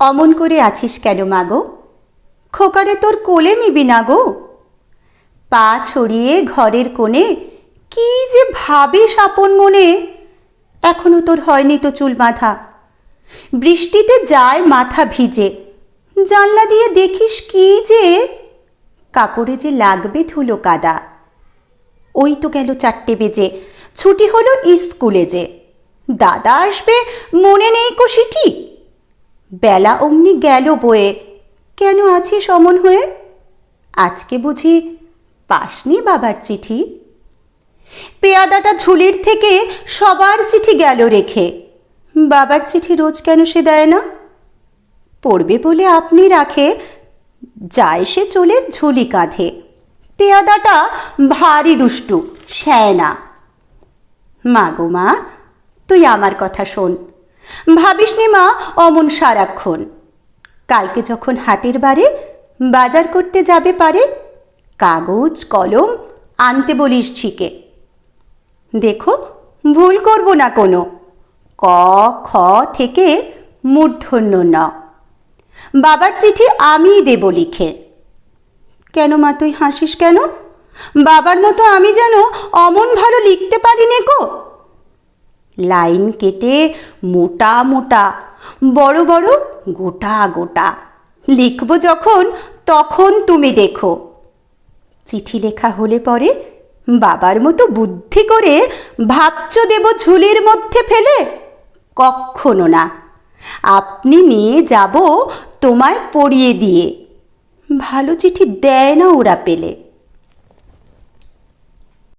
অমন করে আছিস কেন মাগো খোকারে তোর কোলে নিবি না গো? পা ছড়িয়ে ঘরের কোণে কি যে ভাবিস আপন মনে? এখনও তোর হয়নি তো চুল বাঁধা। বৃষ্টিতে যায় মাথা ভিজে। জানলা দিয়ে দেখিস কি যে কাপড়ে যে লাগবে ধুলো কাদা। ওই তো গেল চারটে বেজে। ছুটি হলো স্কুলে যে। দাদা আসবে, মনে নেই কষিটি বেলা অমনি গেল বয়ে। কেন আছিস অমন হয়ে? আজকে বুঝি পাসনি বাবার চিঠি? পেয়াদাটা ঝুলির থেকে সবার চিঠি গেল রেখে। বাবার চিঠি রোজ কেন সে দেয় না? পড়বে বলে আপনি রাখে, যায় সে চলে ঝুলি কাঁধে। পেয়াদাটা ভারী দুষ্টু শ্যায়না মা গো মা, তুই আমার কথা শোন। ভাবিস নি মা, অমন সারাক্ষণ। কালকে যখন হাটের বারে বাজার করতে যাবে পারে, কাগজ, কলম আনতে বলিস ছিকে দেখো, ভুল করব না কোনো। ক, খ থেকে মূর্ধন্য ন। বাবার চিঠি আমিই দেব লিখে। কেন মা, তুই হাসিস কেন? বাবার মতো আমি যেন অমন ভালো লিখতে পারি নে গো লাইন কেটে মোটা মোটা, বড় বড় গোটা গোটা। লিখব যখন, তখন তুমি দেখো। চিঠি লেখা হলে পরে বাবার মতো বুদ্ধি করে ভাবছ দেব ঝুলির মধ্যে ফেলে? কক্ষনো না। আপনি নিয়ে যাব তোমায় পড়িয়ে দিয়ে। ভালো চিঠি দেয় না ওরা পেলে।